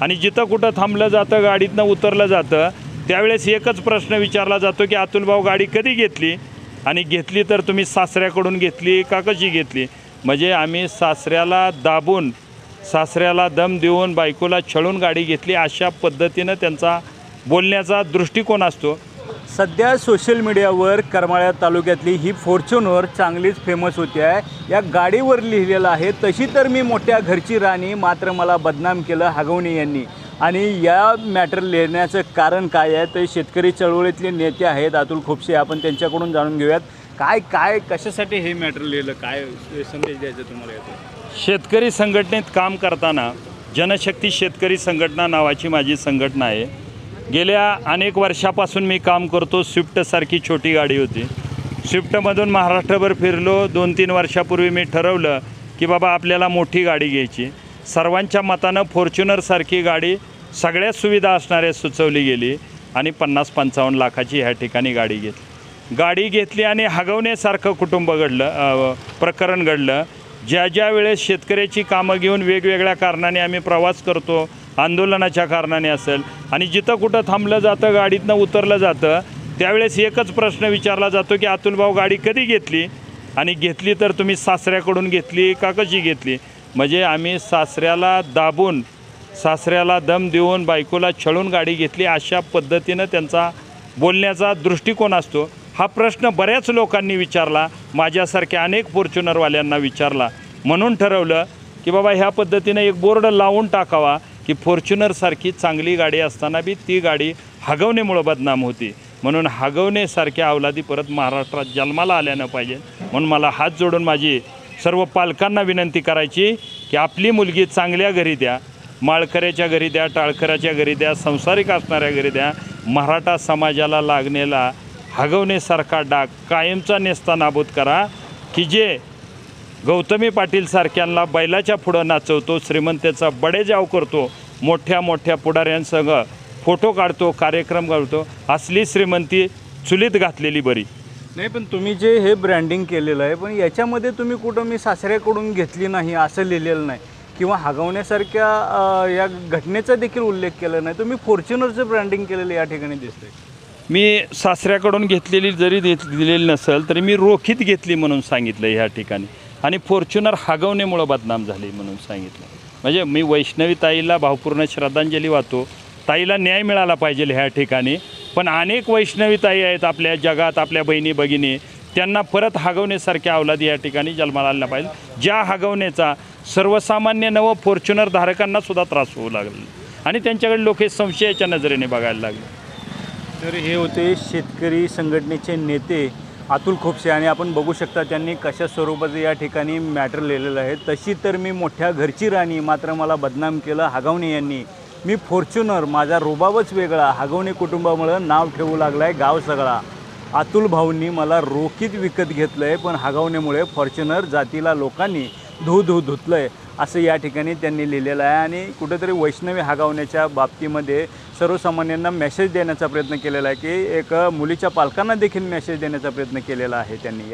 आणि जिथं कुठं थांबलं जातं गाडीतनं उतरलं जातं त्यावेळेस एकच प्रश्न विचारला जातो की अतुलभाऊ गाडी कधी घेतली? आणि घेतली तर तुम्ही सासऱ्याकडून घेतली का कशी घेतली? म्हणजे आम्ही सासऱ्याला दाबून सासऱ्याला दम देऊन बायकोला छळून गाडी घेतली अशा पद्धतीनं त्यांचा बोलण्याचा दृष्टिकोन असतो. सध्या सोशल मीडियावर करमाळ्या तालुक्यातली ही फॉर्च्युनर चांगलीच फेमस होती आहे. या गाडीवर लिहिलेलं आहे तशी तर मी मोठ्या घरची राणी मात्र मला बदनाम केलं हगवणे यांनी. आणि या मॅटर लिहिण्याचं कारण काय आहे? तर शेतकरी चळवळीतले नेते आहेत अतुल खोपसे आपण त्यांच्याकडून जाणून घेऊयात. काय काय कशासाठी हे मॅटर लिहिलं? काय संदेश द्यायचा तुम्हाला याचं शेतकरी संघटनेत काम करताना जनशक्ती शेतकरी संघटना नावाची माझी संघटना आहे. गेल्या अनेक वर्षापासून मी काम करतो. स्विफ्टसारखी छोटी गाडी होती. स्विफ्टमधून महाराष्ट्रभर फिरलो. दोन तीन वर्षापूर्वी मी ठरवलं की बाबा आपल्याला मोठी गाडी घ्यायची. सर्वांच्या मतानं फॉर्च्युनरसारखी गाडी सगळ्या सुविधा असणाऱ्या सुचवली गेली आणि पन्नास पंचावन्न लाखाची ह्या ठिकाणी गाडी घेतली. गाडी घेतली आणि हगवण्यासारखं कुटुंब घडलं प्रकरण घडलं. ज्या ज्या वेळेस शेतकऱ्याची कामं घेऊन वेगवेगळ्या कारणाने आम्ही प्रवास करतो आंदोलनाच्या कारणाने असेल आणि जिथं कुठं थांबलं जातं गाडीतनं उतरलं जातं त्यावेळेस एकच प्रश्न विचारला जातो की अतुलभाऊ गाडी कधी घेतली? आणि घेतली तर तुम्ही सासऱ्याकडून घेतली का कशी घेतली? म्हणजे आम्ही सासऱ्याला दाबून सासऱ्याला दम देऊन बायकोला छळून गाडी घेतली अशा पद्धतीनं त्यांचा बोलण्याचा दृष्टिकोन असतो. हा प्रश्न बऱ्याच लोकांनी विचारला माझ्यासारख्या अनेक फॉर्च्युनरवाल्यांना विचारला. म्हणून ठरवलं की बाबा ह्या पद्धतीनं एक बोर्ड लावून टाकावा की फॉर्च्युनरसारखी चांगली गाडी असताना बी ती गाडी हगवणेमुळं बदनाम होती. म्हणून हगवणेसारख्या अवलादी परत महाराष्ट्रात जन्माला आल्या न पाहिजे. म्हणून मला हात जोडून माझी सर्व पालकांना विनंती करायची की आपली मुलगी चांगल्या घरी द्या माळकऱ्याच्या घरी द्या टाळकऱ्याच्या घरी द्या संसारिक असणाऱ्या घरी द्या. मराठा समाजाला लागलेला हगवण्यासारखा डाग कायमचा नेस्ता नाबूद करा की जे गौतमी पाटीलसारख्यांना बैलाच्या पुढं नाचवतो श्रीमंतेचा बडेजाव करतो मोठ्या मोठ्या पुढाऱ्यांसह फोटो काढतो कार्यक्रम काढतो असली श्रीमंती चुलीत घातलेली बरी. नाही पण तुम्ही जे हे ब्रँडिंग केलेलं आहे पण याच्यामध्ये तुम्ही कुठं मी सासऱ्याकडून घेतली नाही असं लिहिलेलं नाही. किंवा हगवण्यासारख्या या घटनेचा देखील उल्लेख केला नाही. तुम्ही फॉर्च्युनरचं ब्रँडिंग केलेलं या ठिकाणी दिसतंय. मी सासऱ्याकडून घेतलेली जरी घेत दिलेली नसेल तरी मी रोखीत घेतली म्हणून सांगितलं ह्या ठिकाणी. आणि फॉर्च्युनर हगवण्यामुळं बदनाम झाली म्हणून सांगितलं. म्हणजे मी वैष्णवी ताईला भावपूर्ण श्रद्धांजली वाहतो. ताईला न्याय मिळाला पाहिजे ह्या ठिकाणी. पण अनेक वैष्णवी ताई आहेत आपल्या जगात आपल्या बहिणी भगिनी. त्यांना परत हगवण्यासारख्या अवलादी या ठिकाणी जन्माला आल्या पाहिजे ज्या हगवण्याचा सर्वसामान्य नव फॉर्च्युनर धारकांना सुद्धा त्रास होऊ लागला. आणि त्यांच्याकडे लोक हे संशयाच्या नजरेने बघायला लागले. तर हे होते शेतकरी संघटनेचे नेते अतुल खोपसे. आणि आपण बघू शकता त्यांनी कशा स्वरूपाचं या ठिकाणी मॅटर लिहिलेलं आहे. तशी तर मी मोठ्या घरची राणी मात्र मला बदनाम केलं हागवणे यांनी. मी फॉर्च्युनर माझा रुबाबच वेगळा. हागवणे कुटुंबामुळं नाव ठेवू लागलं आहे गाव सगळा. अतुल भाऊंनी मला रोखीत विकत घेतलं आहे पण हागवण्यामुळे फॉर्च्युनर जातीला लोकांनी धू धू धुतलं आहे असं या ठिकाणी त्यांनी लिहिलेलं आहे. आणि कुठेतरी वैष्णवी हागावण्याच्या बाबतीमध्ये सर्वसामान्यांना मेसेज देण्याचा प्रयत्न केलेला आहे की एक मुलीच्या पालकांना देखील मेसेज देण्याचा प्रयत्न केलेला आहे त्यांनी.